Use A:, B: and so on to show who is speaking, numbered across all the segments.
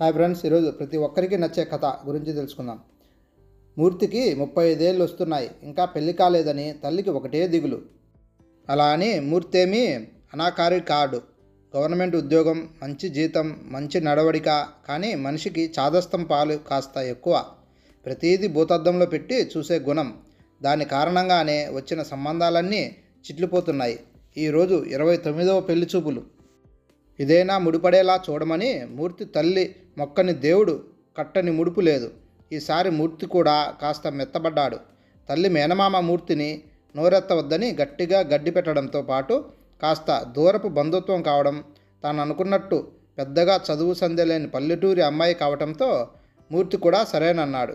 A: Hi friends ఈరోజు ప్రతి ఒక్కరికి నచ్చే కథ గురించి తెలుసుకుందాం. మూర్తికి ముప్పై ఐదేళ్ళు వస్తున్నాయి. ఇంకా పెళ్ళి కాలేదని తల్లికి ఒకటే దిగులు. అలా అని మూర్తి ఏమీ అనాకారి కాడు. గవర్నమెంట్ ఉద్యోగం మంచి జీతం మంచి నడవడిక కానీ మనిషికి చాదస్తం పాలు కాస్త ఎక్కువ. ప్రతిదీ భూతద్దంలో పెట్టి చూసే గుణం. దాని కారణంగానే వచ్చిన సంబంధాలన్నీ చిట్లిపోతున్నాయి. ఈరోజు ఇరవై తొమ్మిదవ పెళ్ళి చూపులు. ఇదైనా ముడిపడేలా చూడమని మూర్తి తల్లి మొక్కని దేవుడు కట్టని ముడుపు లేదు. ఈసారి మూర్తి కూడా కాస్త మెత్తబడ్డాడు. తల్లి మేనమామ మూర్తిని నోరెత్తవద్దని గట్టిగా గడ్డి పెట్టడంతో పాటు కాస్త దూరపు బంధుత్వం కావడం తాను అనుకున్నట్టు పెద్దగా చదువు సందేలేని పల్లెటూరి అమ్మాయి కావటంతో మూర్తి కూడా సరేనన్నాడు.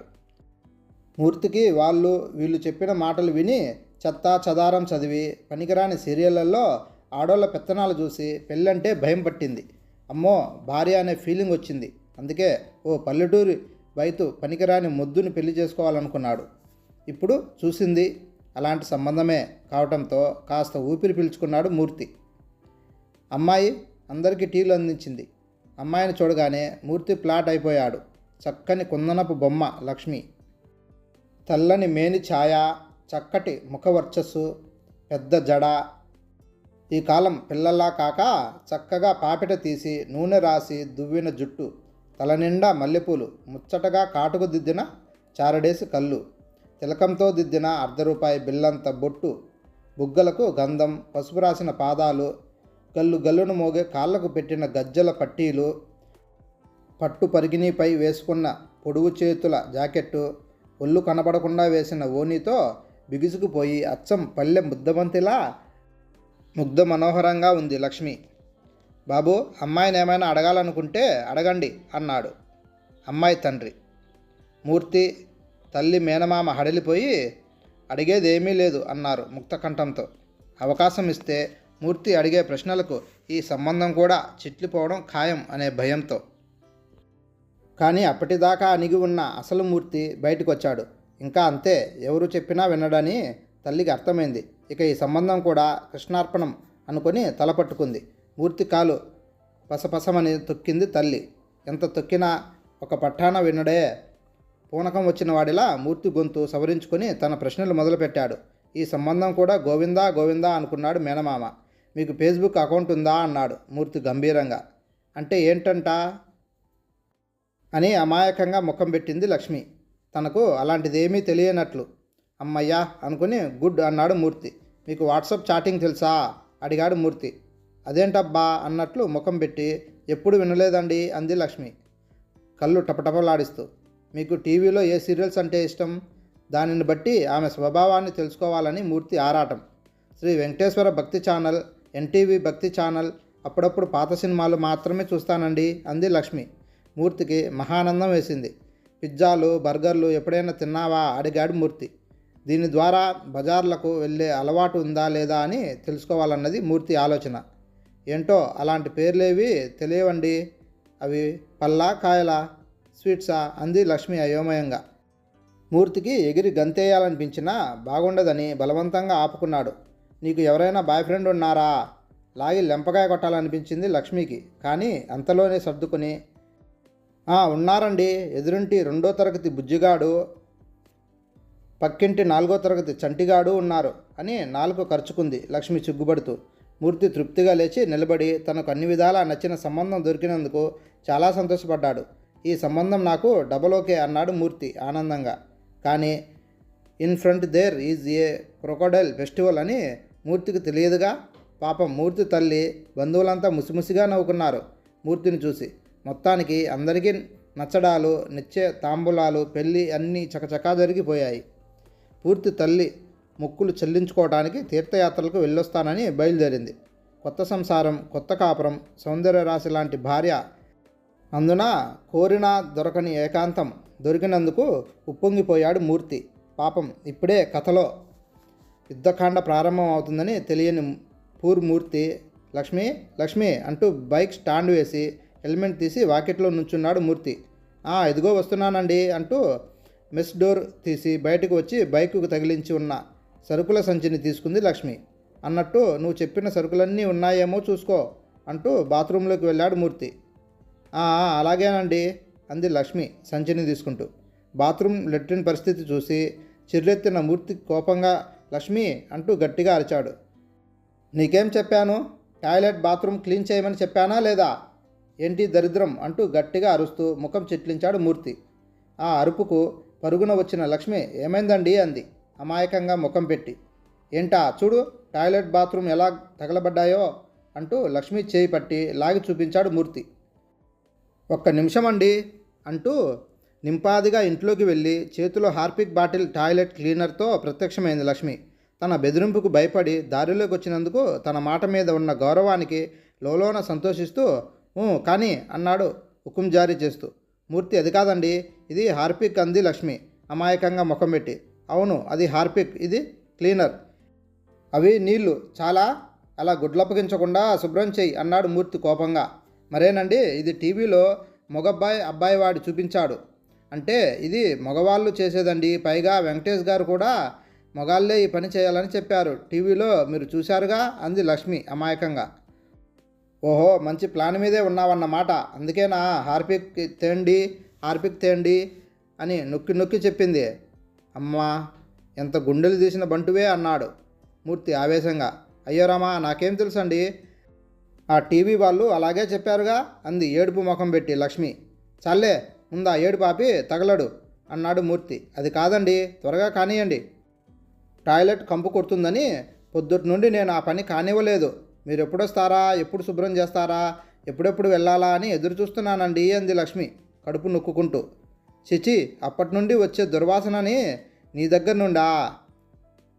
A: మూర్తికి వాళ్ళు వీళ్ళు చెప్పిన మాటలు విని చెత్తా చదారం చదివి పనికిరాని సీరియళ్ళలో ఆడోళ్ళ పెత్తనాలు చూసి పెళ్ళంటే భయం పట్టింది. అమ్మో భార్య అనే ఫీలింగ్ వచ్చింది. అందుకే ఓ పల్లెటూరి వైతు పనికిరాని మొద్దుని పెళ్ళి చేసుకోవాలనుకున్నాడు. ఇప్పుడు చూసింది అలాంటి సంబంధమే కావటంతో కాస్త ఊపిరి పీల్చుకున్నాడు మూర్తి. అమ్మాయి అందరికీ టీలు అందించింది. అమ్మాయిని చూడగానే మూర్తి ప్లాట్ అయిపోయాడు. చక్కని కుందనపు బొమ్మ లక్ష్మి. తెల్లని మేని ఛాయ చక్కటి ముఖవర్చస్సు పెద్ద జడ ఈ కాలం పిల్లల్లా కాక చక్కగా పాపిట తీసి నూనె రాసి దువ్విన జుట్టు తలనిండా మల్లెపూలు ముచ్చటగా కాటుకు దిద్దిన చారడేసి కళ్ళు తిలకంతో దిద్దిన అర్ధ రూపాయి బిల్లంత బొట్టు బుగ్గలకు గంధం పసుపు రాసిన పాదాలు గల్లు గల్లును మోగే కాళ్ళకు పెట్టిన గజ్జల పట్టీలు పట్టు పరిగిణీపై వేసుకున్న పొడుగు చేతుల జాకెట్టు ఒళ్ళు కనపడకుండా వేసిన ఓనీతో బిగుసుకుపోయి అచ్చం పల్లె ముద్దబంతిలా ముగ్ధ మనోహరంగా ఉంది లక్ష్మి. బాబు అమ్మాయిని ఏమైనా అడగాలనుకుంటే అడగండి అన్నాడు అమ్మాయి తండ్రి. మూర్తి తల్లి మేనమామ హడలిపోయి అడిగేదేమీ లేదు అన్నారు ముక్తకంఠంతో అవకాశం ఇస్తే మూర్తి అడిగే ప్రశ్నలకు ఈ సంబంధం కూడా చిట్లిపోవడం ఖాయం అనే భయంతో. కానీ అప్పటిదాకా అణిగి ఉన్న అసలు మూర్తి బయటకు వచ్చాడు ఇంకా అంతే ఎవరు చెప్పినా వినడని తల్లికి అర్థమైంది. ఇక ఈ సంబంధం కూడా కృష్ణార్పణం అనుకొని తలపట్టుకుంది మూర్తి కాలు పసపసమని తొక్కింది తల్లి. ఎంత తొక్కినా ఒక పట్టాన వినడే పూనకం వచ్చిన వాడిలా మూర్తి గొంతు సవరించుకొని తన ప్రశ్నలు మొదలుపెట్టాడు. ఈ సంబంధం కూడా గోవిందా గోవిందా అనుకున్నాడు మేనమామ. మీకు ఫేస్బుక్ అకౌంట్ ఉందా? అన్నాడు మూర్తి గంభీరంగా. అంటే ఏంటంట? అని అమాయకంగా ముఖం పెట్టింది లక్ష్మి. తనకు అలాంటిదేమీ తెలియనట్లు అమ్మయ్యా అనుకుని గుడ్ అన్నాడు మూర్తి. మీకు వాట్సాప్ చాటింగ్ తెలుసా? అడిగాడు మూర్తి. అదేంటబ్బా? అన్నట్లు ముఖం పెట్టి ఎప్పుడు వినలేదండి అంది లక్ష్మి. కళ్ళు టపటపలాడిస్తూ. మీకు టీవీలో ఏ సీరియల్స్ అంటే ఇష్టం? దానిని బట్టి ఆమె స్వభావాన్ని తెలుసుకోవాలని మూర్తి ఆరాటం. శ్రీ వెంకటేశ్వర భక్తి ఛానల్ ఎన్టీవీ భక్తి ఛానల్ అప్పుడప్పుడు పాత సినిమాలు మాత్రమే చూస్తానండి అంది లక్ష్మి. మూర్తికి మహానందం వేసింది. పిజ్జాలు బర్గర్లు ఎప్పుడైనా తిన్నావా? అడిగాడు మూర్తి. దీని ద్వారా బజార్లకు వెళ్ళే అలవాటు ఉందా లేదా అని తెలుసుకోవాలన్నది మూర్తి ఆలోచన. ఏంటో అలాంటి పేర్లేవి తెలియవండి. అవి పల్లా కాయలా స్వీట్సా అంది లక్ష్మి అయోమయంగా. మూర్తికి ఎగిరి గంతేయాలనిపించినా బాగుండదని బలవంతంగా ఆపుకున్నాడు. నీకు ఎవరైనా బాయ్ ఫ్రెండ్ ఉన్నారా? లాగి లెంపకాయ కొట్టాలనిపించింది లక్ష్మికి. కానీ అంతలోనే సర్దుకుని ఉన్నారండి. ఎదురుంటి రెండో తరగతి బుజ్జిగాడు పక్కింటి నాలుగో తరగతి చంటిగాడు ఉన్నారు అని నాలుగు ఖర్చుకుంది లక్ష్మి చిగ్గుపడుతూ. మూర్తి తృప్తిగా లేచి నిలబడి తనకు అన్ని విధాలా నచ్చిన సంబంధం దొరికినందుకు చాలా సంతోషపడ్డాడు. ఈ సంబంధం నాకు డబల్ ఓకే అన్నాడు మూర్తి ఆనందంగా. కానీ in front there is a crocodile festival అని మూర్తికి తెలియదుగా. పాపం మూర్తి తల్లి బంధువులంతా ముసిముసిగా నవ్వుకున్నారు. మూర్తిని చూసి మొత్తానికి అందరికీ నచ్చడాలు నిచ్చే తాంబూలాలు పెళ్ళి అన్నీ చకచకా జరిగిపోయాయి. పూర్తి తల్లి మొక్కులు చెల్లించుకోవడానికి తీర్థయాత్రలకు వెళ్ళొస్తానని బయలుదేరింది. కొత్త సంసారం కొత్త కాపురం సౌందర్య రాశి లాంటి భార్య అందున కోరిన దొరకని ఏకాంతం దొరికినందుకు ఉప్పొంగిపోయాడు మూర్తి. పాపం ఇప్పుడే కథలో యుద్ధకాండ ప్రారంభం అవుతుందని తెలియని పూర్ మూర్తి లక్ష్మి లక్ష్మి అంటూ బైక్ స్టాండ్ వేసి హెల్మెట్ తీసి వాకెట్లో నుంచున్నాడు మూర్తి. ఇదిగో వస్తున్నానండి అంటూ మెస్ డోర్ తీసి బయటకు వచ్చి బైకుకు తగిలించి ఉన్న సరుకుల సంచిని తీసుకుంది లక్ష్మి. అన్నట్టు నువ్వు చెప్పిన సరుకులన్నీ ఉన్నాయేమో చూసుకో అంటూ బాత్రూంలోకి వెళ్ళాడు మూర్తి. అలాగేనండి అంది లక్ష్మి సంచిని తీసుకుంటూ. బాత్రూమ్ లెట్రిన్ పరిస్థితి చూసి చిర్రెత్తిన మూర్తి కోపంగా లక్ష్మి అంటూ గట్టిగా అరిచాడు. నీకేం చెప్పాను? టాయిలెట్ బాత్రూమ్ క్లీన్ చేయమని చెప్పానా లేదా? ఏంటి దరిద్రం? అంటూ గట్టిగా అరుస్తూ ముఖం చిట్లించాడు మూర్తి. ఆ అరుపుకు పరుగున వచ్చిన లక్ష్మి ఏమైందండి అంది. అమాయకంగా ముఖం పెట్టి. ఏంటా? చూడు టాయిలెట్ బాత్రూమ్ ఎలా తగలబడ్డాయో అంటూ లక్ష్మి చేయి పట్టి లాగి చూపించాడు మూర్తి. ఒక్క నిమిషం అండి అంటూ నింపాదిగా ఇంట్లోకి వెళ్ళి చేతిలో హార్పిక్ బాటిల్ టాయిలెట్ క్లీనర్తో ప్రత్యక్షమైంది లక్ష్మి. తన బెదిరింపుకు భయపడి దారిలోకి వచ్చినందుకు తన మాట మీద ఉన్న గౌరవానికి లోలోన సంతోషిస్తూ కానీ అన్నాడు హుకుం జారీ చేస్తూ. మూర్తి అది కాదండి. ఇది హార్పిక్ అంది లక్ష్మి. అమాయకంగా ముఖం పెట్టి. అవును అది హార్పిక్. ఇది క్లీనర్. అవి నీళ్ళు. చాలా. అలా గుడ్లప్పగించకుండా శుభ్రం చెయ్యి అన్నాడు మూర్తి కోపంగా. మరేనండి ఇది టీవీలో మగబ్బాయి అబ్బాయి వాడు చూపించాడు. అంటే ఇది మగవాళ్ళు చేసేదండి. పైగా వెంకటేష్ గారు కూడా మగాళ్ళే ఈ పని చేయాలని చెప్పారు. టీవీలో మీరు చూశారుగా? అంది లక్ష్మి అమాయకంగా. ఓహో మంచి ప్లాన్ మీదే ఉన్నావన్నమాట. అందుకేనా హార్పిక్ తేండి? హార్పిక్ తేండి అని నొక్కి నొక్కి చెప్పింది. అమ్మా ఎంత గుండెలు తీసిన బంటువే అన్నాడు మూర్తి ఆవేశంగా. అయ్యో రామా నాకేం తెలుసండి? ఆ టీవీ వాళ్ళు అలాగే చెప్పారుగా అంది ఏడుపు ముఖం పెట్టి లక్ష్మి. చాలే ముందా ఏడు పాపి తగలడు అన్నాడు మూర్తి. అది కాదండి త్వరగా కానియండి. టాయిలెట్ కంపు కొడుతుందని పొద్దుటి నుండి నేను ఆ పని కానివ్వలేదు. మీరు ఎప్పుడొస్తారా ఎప్పుడు శుభ్రం చేస్తారా? ఎప్పుడెప్పుడు వెళ్ళాలా అని ఎదురు చూస్తున్నానండి అంది లక్ష్మి. కడుపు నొక్కుంటూ చిచి అప్పటి నుండి వచ్చే దుర్వాసనని నీ దగ్గర నుండా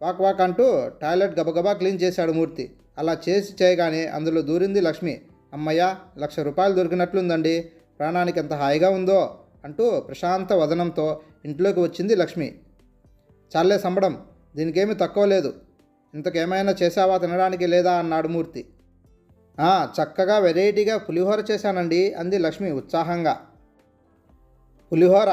A: వాక్ వాక్ అంటూ టాయిలెట్ గబగబా క్లీన్ చేశాడు మూర్తి. అలా చేసి చేయగానే అందులో దూరింది లక్ష్మి. అమ్మయ్య లక్ష రూపాయలు దొరికినట్లుందండి. ప్రాణానికి ఎంత హాయిగా ఉందో అంటూ ప్రశాంత వదనంతో ఇంట్లోకి వచ్చింది లక్ష్మి. చాలే సంబడం దీనికేమీ తక్కువ లేదు. ఇంతకేమైనా చేసావా తినడానికి లేదా అన్నాడు మూర్తి. చక్కగా వెరైటీగా పులిహోర చేశానండి అంది లక్ష్మి ఉత్సాహంగా. పులిహోర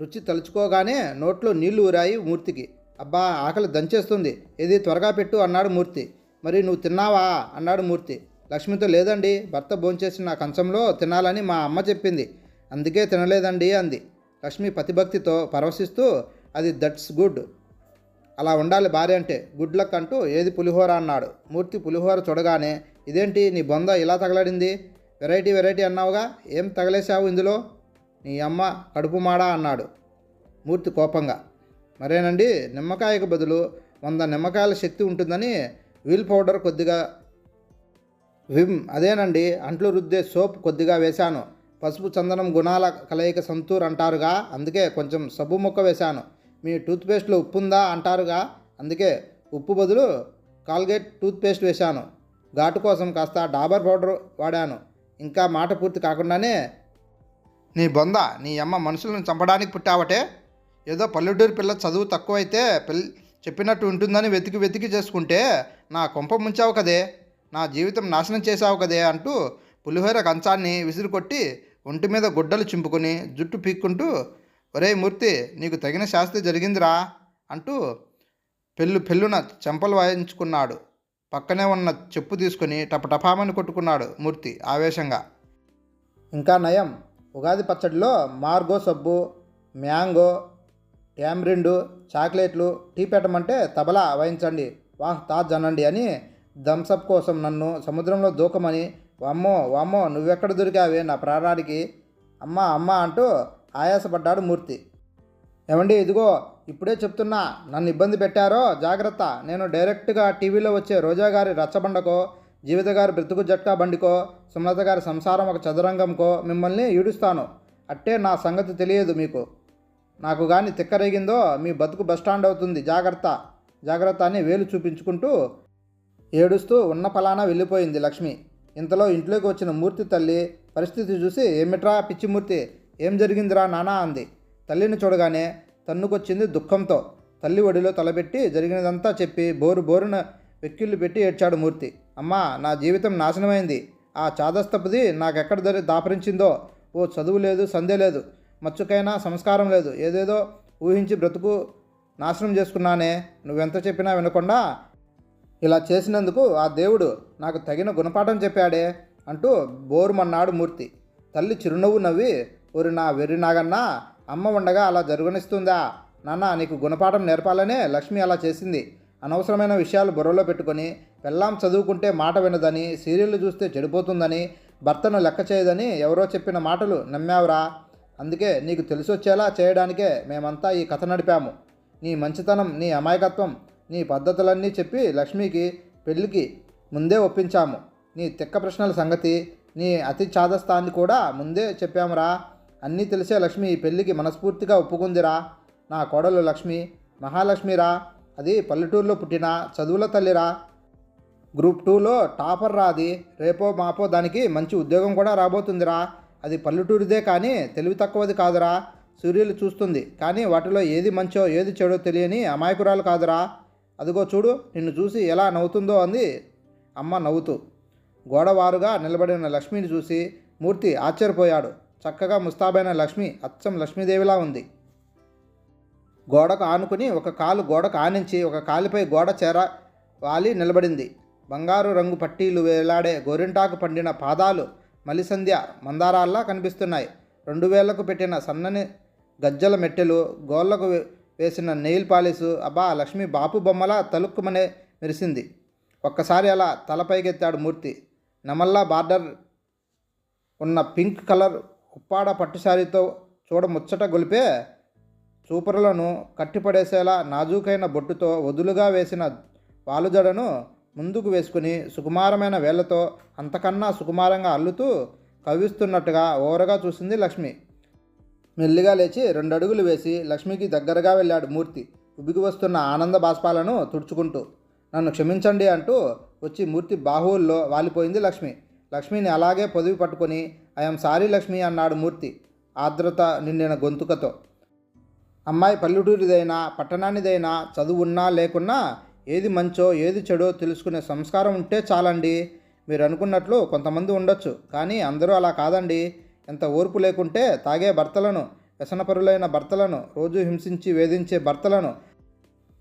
A: రుచి తలుచుకోగానే నోట్లో నీళ్ళు ఊరాయి మూర్తికి. అబ్బా ఆకలి దంచేస్తుంది. ఇది త్వరగా పెట్టు అన్నాడు మూర్తి. మరి నువ్వు తిన్నావా? అన్నాడు మూర్తి. లక్ష్మితో లేదండి భర్త భోంచేసి నా కంచంలో తినాలని మా అమ్మ చెప్పింది. అందుకే తినలేదండి అంది. లక్ష్మి పతిభక్తితో పరవశిస్తూ అది దట్స్ గుడ్. అలా ఉండాలి భార్య అంటే గుడ్ లక్ అంటూ ఏది పులిహోర అన్నాడు. మూర్తి పులిహోర చూడగానే ఇదేంటి నీ బొంద ఇలా తగలడింది? వెరైటీ వెరైటీ అన్నావుగా ఏం తగలేశావు ఇందులో? నీ అమ్మ కడుపు మాడా అన్నాడు. మూర్తి కోపంగా. మరేనండి? నిమ్మకాయకు బదులు వంద నిమ్మకాయల శక్తి ఉంటుందని వీల్ పౌడర్ కొద్దిగా విమ్ అదేనండి అంట్లు రుద్దే సోప్ కొద్దిగా వేశాను. పసుపు చందనం గుణాల కలయిక సంతూర్ అంటారుగా అందుకే కొంచెం సబ్బు ముక్క వేశాను. మీ టూత్పేస్ట్లో ఉప్పు ఉందా అంటారుగా అందుకే ఉప్పు బదులు కాల్గేట్ టూత్పేస్ట్ వేశాను. ఘాటు కోసం కాస్త డాబర్ పౌడర్ వాడాను. ఇంకా మాట పూర్తి కాకుండానే నీ బొంద నీ అమ్మ మనుషులను చంపడానికి పుట్టావటే. ఏదో పల్లెటూరు పిల్ల చదువు తక్కువైతే పిల్ చెప్పినట్టు ఉంటుందని వెతికి వెతికి చేసుకుంటే నా కొంప ముంచావు కదే నా జీవితం నాశనం చేశావు కదే అంటూ పులిహోర కంచాన్ని విసిరికొట్టి ఒంటి మీద గుడ్డలు చింపుకొని జుట్టు పీక్కుంటూ ఒరే మూర్తి నీకు తగిన శాస్తి జరిగిందిరా అంటూ పెళ్ళు పెళ్ళున చెంపలు వాయించుకున్నాడు. పక్కనే ఉన్న చెప్పు తీసుకుని టపటపామని కొట్టుకున్నాడు మూర్తి ఆవేశంగా. ఇంకా నయం ఉగాది పచ్చడిలో మార్గో సబ్బు మ్యాంగో ట్యామ్రిండు చాక్లెట్లు టీ పెట్టమంటే తబలా వాయించండి. వాహ్ తాజ్ అనండి అని థమ్సప్ కోసం నన్ను సముద్రంలో దూకమని వామ్మో వామ్మో నువ్వెక్కడ దొరికావే నా ప్రాణానికి? అమ్మ అమ్మ అంటూ ఆయాసపడ్డాడు మూర్తి. ఏమండి ఇదిగో ఇప్పుడే చెప్తున్నా నన్ను ఇబ్బంది పెట్టారో జాగ్రత్త. నేను డైరెక్ట్గా టీవీలో వచ్చే రోజా గారి రచ్చబండకో జీవిత గారి బ్రతుకు జట్టా బండికో సుమలత గారి సంసారం ఒక చదరంగంకో మిమ్మల్ని ఈడుస్తాను. అట్టే నా సంగతి తెలియదు మీకు. నాకు కానీ తిక్కరేగిందో మీ బతుకు బస్టాండ్ అవుతుంది. జాగ్రత్త. జాగ్రత్త అని వేలు చూపించుకుంటూ ఏడుస్తూ ఉన్న ఫలానా వెళ్ళిపోయింది లక్ష్మి. ఇంతలో ఇంట్లోకి వచ్చిన మూర్తి తల్లి పరిస్థితి చూసి ఏమిట్రా పిచ్చిమూర్తి ఏం జరిగిందిరా నానా? అంది. తల్లిని చూడగానే తన్నుకొచ్చింది దుఃఖంతో. తల్లి ఒడిలో తలబెట్టి జరిగినదంతా చెప్పి బోరు బోరున వెక్కిళ్ళు పెట్టి ఏడ్చాడు మూర్తి. అమ్మా నా జీవితం నాశనమైంది. ఆ చాదస్తపది నాకెక్కడ దరి దాపరించిందో? ఓ చదువు లేదు సందే లేదు మచ్చుకైనా సంస్కారం లేదు. ఏదేదో ఊహించి బ్రతుకు నాశనం చేసుకున్నానే. నువ్వెంత చెప్పినా వినకుండా ఇలా చేసినందుకు ఆ దేవుడు నాకు తగిన గుణపాఠం చెప్పాడే అంటూ బోరుమన్నాడు మూర్తి. తల్లి చిరునవ్వు నవ్వి ఊరి నా వెర్రి నాగన్నా అమ్మ ఉండగా అలా జరుగునిస్తుందా? నాన్న నీకు గుణపాఠం నేర్పాలనే లక్ష్మి అలా చేసింది. అనవసరమైన విషయాలు బుర్రలో పెట్టుకొని పెళ్ళాం చదువుకుంటే మాట వినదని సీరియల్లు చూస్తే చెడిపోతుందని భర్తను లెక్క చేయదని ఎవరో చెప్పిన మాటలు నమ్మావురా? అందుకే నీకు తెలిసొచ్చేలా చేయడానికే మేమంతా ఈ కథ నడిపాము. నీ మంచితనం నీ అమాయకత్వం నీ పద్ధతులన్నీ చెప్పి లక్ష్మికి పెళ్ళికి ముందే ఒప్పించాము. నీ తిక్క ప్రశ్నల సంగతి నీ అతి చాదస్తాన్ని కూడా ముందే చెప్పామురా. అన్నీ తెలిసే లక్ష్మి ఈ పెళ్ళికి మనస్ఫూర్తిగా ఒప్పుకుందిరా. నా కోడలు లక్ష్మి మహాలక్ష్మిరా. అది పల్లెటూరులో పుట్టిన చదువుల తల్లిరా. గ్రూప్ టూలో టాపర్ రాది రేపో మాపో దానికి మంచి ఉద్యోగం కూడా రాబోతుందిరా. అది పల్లెటూరిదే కానీ తెలివి తక్కువది కాదురా. సూర్యులు చూస్తుంది కానీ వాటిలో ఏది మంచో ఏది చెడో తెలియని అమాయకురాలు కాదురా. అదిగో చూడు నిన్ను చూసి ఎలా నవ్వుతుందో అంది అమ్మ నవ్వుతూ. గోడవారుగా నిలబడిన లక్ష్మిని చూసి మూర్తి ఆశ్చర్యపోయాడు. చక్కగా ముస్తాబైన లక్ష్మి అచ్చం లక్ష్మీదేవిలా ఉంది. గోడకు ఆనుకుని ఒక కాలు గోడకు ఆనించి ఒక కాలిపై గోడ చేర వాలి నిలబడింది. బంగారు రంగు పట్టీలు వేలాడే గోరింటాకు పండిన పాదాలు మలిసంధ్య మందారాల్లా కనిపిస్తున్నాయి. రెండు వేలకు పెట్టిన సన్నని గజ్జల మెట్టెలు గోళ్ళకు వేసిన నెయిల్ పాలిసు అబ్బా లక్ష్మి బాపు బొమ్మలా తలుక్కుమనే మెరిసింది. ఒక్కసారి అలా తలపైకెత్తాడు మూర్తి. నమల్లా బార్డర్ ఉన్న పింక్ కలర్ ఉప్పాడ పట్టు శారీతో గొలిపే చూపరులను కట్టిపడేసేలా నాజూకైన బొట్టుతో వదులుగా వేసిన వాలుజడను ముందుకు వేసుకుని సుకుమారమైన వేళ్ళతో అంతకన్నా సుకుమారంగా అల్లుతూ కవ్విస్తున్నట్టుగా ఓరగా చూసింది లక్ష్మి. మెల్లిగా లేచి రెండు అడుగులు వేసి లక్ష్మికి దగ్గరగా వెళ్ళాడు మూర్తి. ఉబికి వస్తున్న ఆనంద బాష్పాలను తుడుచుకుంటూ నన్ను క్షమించండి అంటూ వచ్చి మూర్తి బాహువుల్లో వాలిపోయింది లక్ష్మి. లక్ష్మిని అలాగే పొదివి పట్టుకొని ఐఎమ్ సారీ లక్ష్మి అన్నాడు మూర్తి ఆర్ద్రత నిండిన గొంతుకతో. అమ్మాయి పల్లెటూరిదైనా పట్టణానిదైనా చదువున్నా లేకున్నా ఏది మంచో ఏది చెడో తెలుసుకునే సంస్కారం ఉంటే చాలండి. మీరు అనుకున్నట్లు కొంతమంది ఉండొచ్చు కానీ అందరూ అలా కాదండి. ఎంత ఓర్పు లేకుంటే తాగే భర్తలను వ్యసనపరులైన భర్తలను రోజు హింసించి వేధించే భర్తలను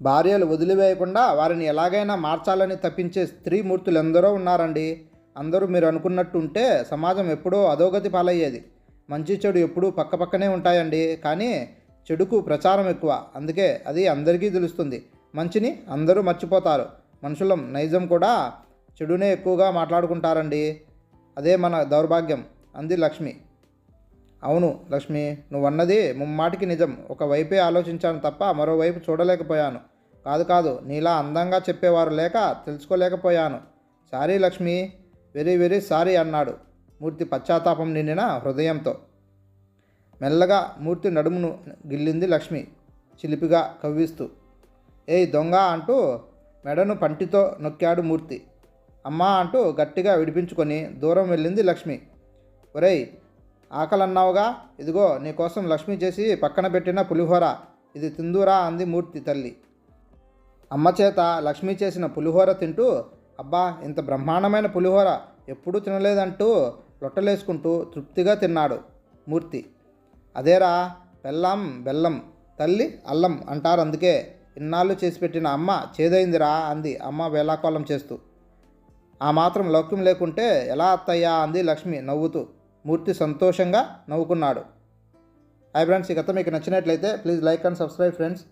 A: భార్యలు వదిలివేయకుండా వారిని ఎలాగైనా మార్చాలని తప్పించే స్త్రీమూర్తులు ఎందరో ఉన్నారండి. అందరూ మీరు అనుకున్నట్టు ఉంటే సమాజం ఎప్పుడో అధోగతి పాలయ్యేది. మంచి చెడు ఎప్పుడూ పక్కపక్కనే ఉంటాయండి కానీ చెడుకు ప్రచారం ఎక్కువ. అందుకే అది అందరికీ తెలుస్తుంది. మంచిని అందరూ మర్చిపోతారు. మనుషులం నైజం కూడా చెడునే ఎక్కువగా మాట్లాడుకుంటారండి. అదే మన దౌర్భాగ్యం. అంది లక్ష్మి. అవును లక్ష్మి నువ్వన్నది ముమ్మాటికి నిజం. ఒకవైపే ఆలోచించాను తప్ప మరోవైపు చూడలేకపోయాను. కాదు కాదు నీలా అందంగా చెప్పేవారు లేక తెలుసుకోలేకపోయాను. Sorry Lakshmi very very sorry అన్నాడు. మూర్తి పశ్చాత్తాపం నిండిన హృదయంతో. మెల్లగా మూర్తి నడుమును గిల్లింది లక్ష్మి. చిలిపిగా కవ్విస్తూ. ఏయ్ దొంగ అంటూ మెడను పంటితో నొక్కాడు మూర్తి. అమ్మా అంటూ గట్టిగా విడిపించుకొని దూరం వెళ్ళింది లక్ష్మి. ఒరేయ్ ఆకలన్నావుగా? ఇదిగో నీకోసం లక్ష్మి చేసి పక్కన పెట్టిన పులిహోర. ఇది తిందురా అంది మూర్తి తల్లి. అమ్మ చేత లక్ష్మి చేసిన పులిహోర తింటూ అబ్బా ఇంత బ్రహ్మాండమైన పులిహోర ఎప్పుడూ తినలేదంటూ లొట్టలేసుకుంటూ తృప్తిగా తిన్నాడు మూర్తి. అదేరా బెల్లం బెల్లం తల్లి అల్లం అంటారు అందుకే. ఇన్నాళ్ళు చేసి పెట్టిన అమ్మ చేదైందిరా అంది. అమ్మ వేలాకోళం చేస్తూ. ఆ మాత్రం లౌక్యం లేకుంటే ఎలా అత్తయ్యా అంది లక్ష్మి నవ్వుతూ. మూర్తి సంతోషంగా నవ్వుకున్నాడు. హాయ్ ఫ్రెండ్స్ ఈ కథ మీకు నచ్చినట్లయితే please like and subscribe friends.